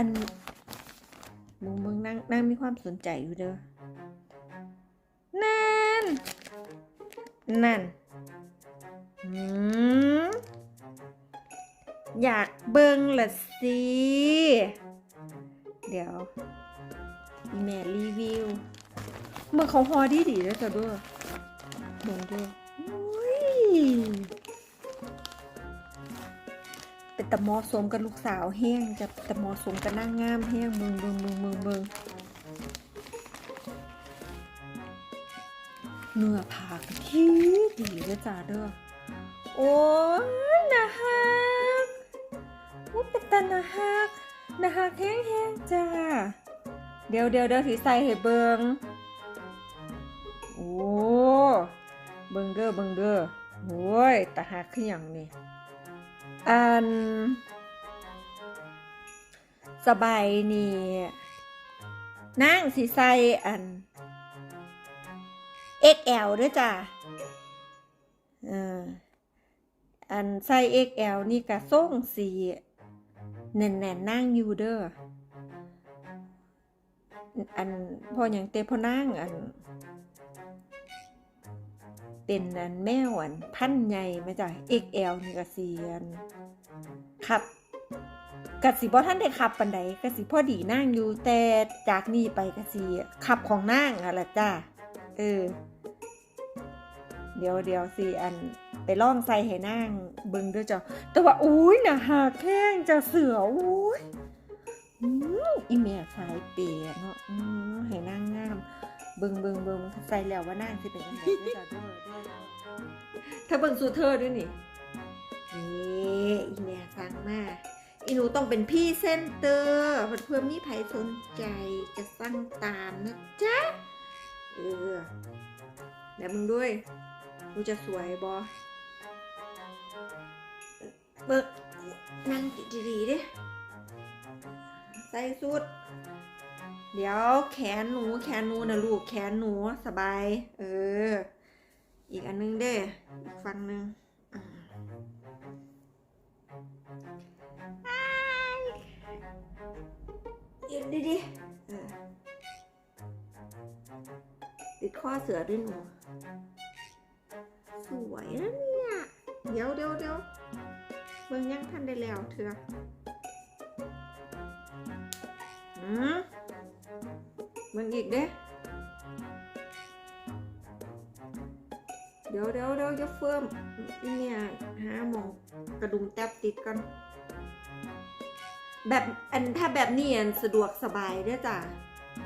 อันมึงมึงนั่งนั่งมีความสนใจอยู่เด้อ นั่น นั่นอืมอยากเบิ่งละสิ เดี๋ยวอีแม่รีวิวเมื่อเขาฮอดีดีแล้วจ้ะด้วยเบิ่งด้วยอุ้ย เป็นตะมอสมกับลูกสาวแห้งจะตะมอสมกับนางงามแห้งเมืองเมืองเมืองเมืองเมืองเนื้อผักที่ดีเลยจ้าเด้อโอ้นะฮักว่าเป็นตานะฮักนะฮักแห้งแห้งจ้าเดี๋ยวเดี๋ยวเดี๋ยวถือใส่ให้เบิงโอ้เบิงเด้อเบิงเด้อโอ้ยตาฮักขึ้นอย่างนี่ อัน สบายนี่นั่งสิใสอัน XL ด้วยจ้ะอออันใส่ XL นี่กะส่งสีแน่นๆนั่งอยู่เด้อ อันพออย่างเตพอนั่งอัน เป็น อัน แมวอันพันใหญ่มาจาก XL นี่กะสีอันขับกสิบ่ท่านได้ขับปันใดกสิพ่อดีนั่งอยู่แต่จากนี้ไปกสิขับของนั่งอะล่ะจ้าเออ เดี๋ยวเดี๋ยวสิอันไปล่องใส่ให้นั่งเบิ่งด้วยจ้ะแต่ว่าอุ้ยนะหาแข้งจะเสืออุ้ยอืมอีเมียสายเปียเนาะให้นั่งง เบิ่งเบิ่งเบิ่งใส่แล้วว่านั่งสิเป็นยังไงด้วยจ้ะเด้อเด้อถ้าเบิ่งสูเธอด้วยนี่นี่อีเมียสั่งมาอีหนูต้องเป็นพี่เซนเตอร์เพื่อมีใครสนใจจะสั่งตามนะจ๊ะเออแล้วมึงด้วยกูจะสวยบอเบิกนั่งดีๆดิใส่สุด เดี๋ยวแขนหนูแขนหนูนะลูกแขนหนูสบาย เออ อีกอันนึงเด้อีกฝั่งหนึงอ่าอ้ายยืนดีๆเออติดข้อเสือด้วยหนูสวยนะเนี่ย เดี๋ยวเดี๋ยวเดี๋ยวเบิ่งยังทันได้แล้วเถออืม เบิ่งอีกเด้เดี๋ยวเดี๋ยวเดี๋ยวจะเฟิ่มอีเนี่ยหาหมองกระดุมแทบติดกัน แบบอันถ้าแบบนี้อันสะดวกสบายเด้จ้ะ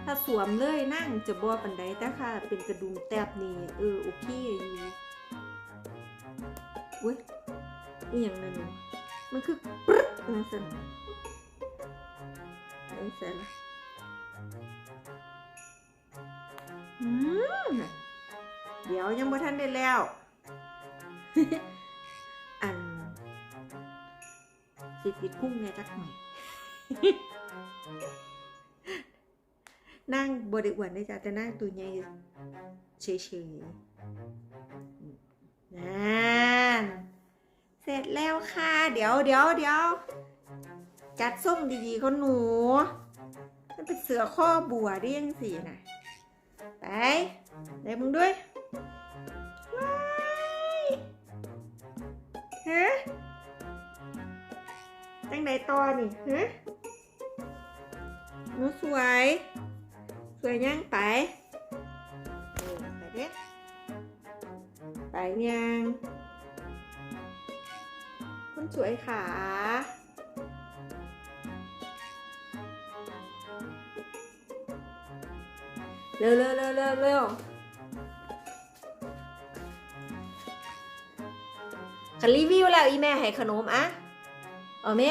ถ้าสวมเลยนั่งจะบ่ปันใดแต่ค่ะ เป็นกระดุมแทบนี่เออโอเคอยู่อุ้ยอีหยังนั่นน่ะมันคือปึ๊ดนั่นสินั่นสิ เดี๋ยวยังบ่ทันได้แล้ว อันสิติดพุ่งเนี่ยจักหน่อยนั่งบริอ้วนได้จ้ะจะนั่งตัวใหญ่เฉยๆนั่นเสร็จแล้วค่ะ เดี๋ยวเดี๋ยวเดี๋ยวจัดส้มดีๆก็หนู มันเป็นเสือข้อบัวได้ยังสินะ ไปเดี๋ยวมึงด้วยว้ายฮะจังใดต่อนี่ฮะหนูสวยสวยยังไป เร็วเร็วเร็วเร็วเร็วขันรีวิวแล้วอีแม่ให้ขนมอะเอาแม่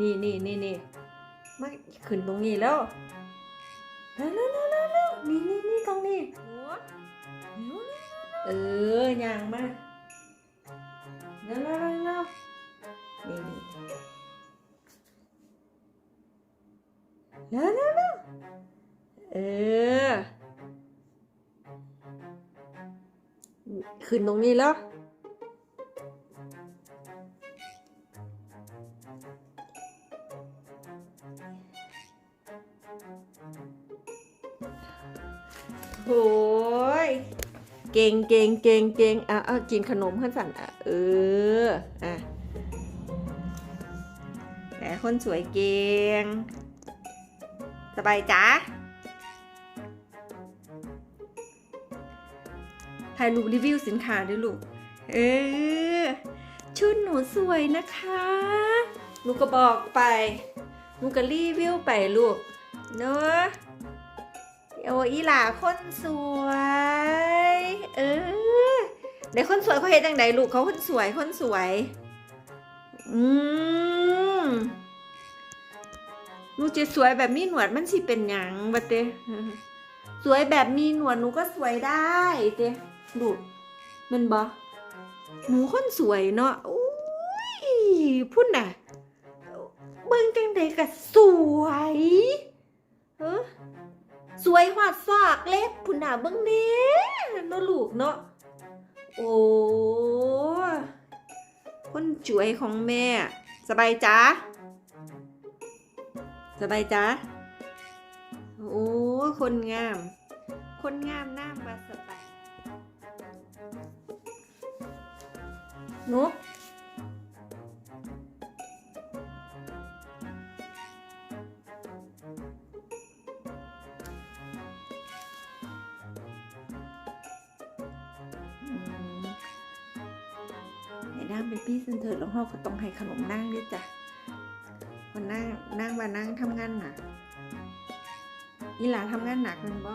นี่นี่นี่นี่มาขึ้นตรงนี้แล้วเร็วเร็วเร็วเร็วนี่นี่นี่ตรงนี้โอ้เร็วเออย่างมาเร็วเร็วเร็วเร็วนี่นี่เร็วเร็วเร็วเออ ขึ้นตรงนี้แล้ว โอยเก่งเก่งเก่งเก่งอะอะกินขนมขั้นสั่นอะ เออ อะแต่คนสวยเก่ง สบายจ้า ถ่ายรูปรีวิวสินค้าด้วยลูก เออ ชุดหนูสวยนะคะหนูก็บอกไปหนูก็รีวิวไปลูก เนอะโอ้อีหล่าคนสวย เออเดี๋ยวคนสวยเขาเห็นจังไดลูกเขาคนสวยคนสวย อืมหนูจะสวยแบบมีหนวดมันสิเป็นหยังบะเตสวยแบบมีหนวดหนูก็สวยได้เต ลูกมันบอหนูคนสวยเนาะอุ้ยพุ่นน่ะ เบิ่งจังใดก็สวยเออสวยหอดซอกเล็บพุ่นน่ะเบิ่งเด้เนาะลูกเนาะโอ้คนสวยของแม่ สบายจ้าสบายจ้าโอ้คนงาม คนงามหน้ามา นุกอืมให้นั่งเป็นพี่เซนเตอร์แล้วพ่อก็ต้องให้ขนมนั่งด้วยจ้ะคนนั่งนั่งมานั่งทำงานหนักอีหลาทำงานหนักเป็นบ่